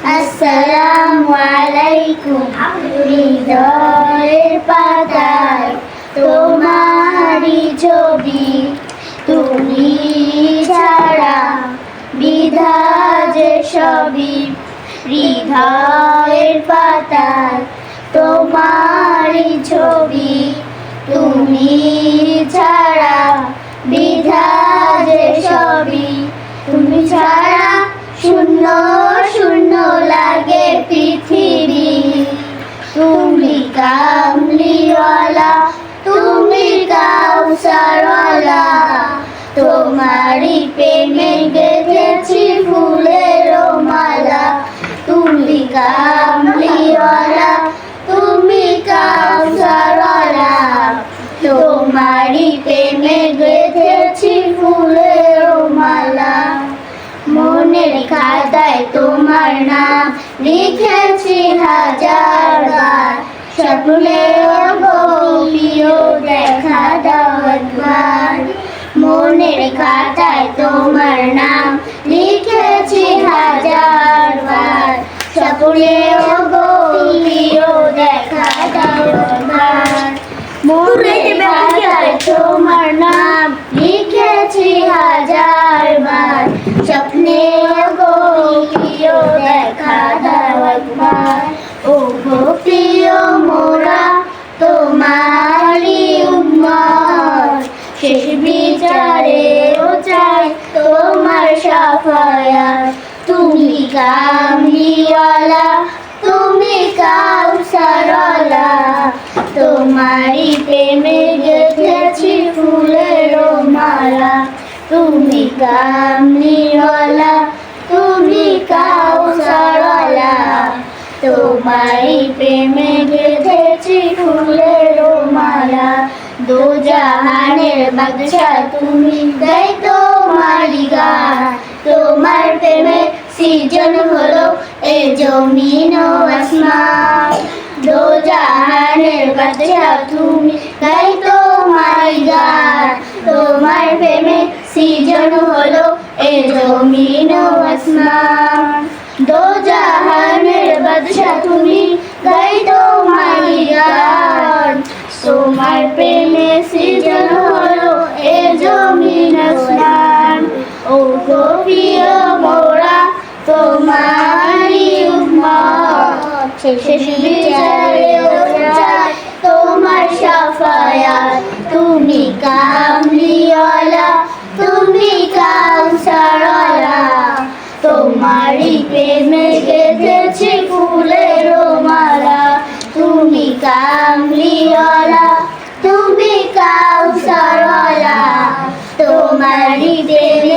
আসসালামু আলাইকুম। হৃদয়ের পাতায় তোমারই ছবি, তুমি ছাড়া বিধাজ সবই। হৃদয়ের পাতায় তোমারই ছবি, তুমি ছাড়া বিধাজ সবই। তুমি ছাড়া শূন্য শূন্য কাউসারওয়ালা তোমারই প্রেমে গেঁথেছি ফুলের মালা। তুমি কামলিওয়ালা, তুমি কাউসারওয়ালা তোমারই প্রেমে গেঁথেছি ফুলের মালা। মনের খাতায় তোমার নাম লিখেছি হাজার বার স্বপ্নে গপিও দেখা খাতায় তোমার নাম। লিখেছি হাজার বার। স্বপ্নে গপিও দেখা দাও একবার মনের খাতায় তোমার নাম। লিখেছি হাজার বার। স্বপ্নে গোপিও দেখা দাও একবার। ও গোপিও মোরা বিচারে ও চাই তোমার সাফায়াত তুমি কামলিওয়ালা তুমি কাউসারওয়ালা। তোমারি প্রেমে গেঁথেছি ফুলের মালা। তুমি কামলিওয়ালা তুমি কাউসারওয়ালা তোমারি প্রেমে গেঁথেছি ফুলের মালা। দো জাহানের বাদশা তুমি গাই তোমারি গান তোমার প্রেমে সৃজন হলো এ জমিন ও আসমান দো জাহানের বাদশা তুমি গাই তোমারি গান তোমার প্রেমে সৃজন হলো এ জমিন ও আসমান দো জাহানের বাদশা তুমি গাই তোমারি গান। তোমার প্রেমে সৃজন হলো এ জমিন আসমান। ও গোপিও মোরা তোমারি উম্মত। শেষ বিচারেও চাই তোমার সাফায়াত। তুমি কামলিওয়ালা, তুমি কাউসারওয়ালা তোমারই ಹರಿದೇವಿ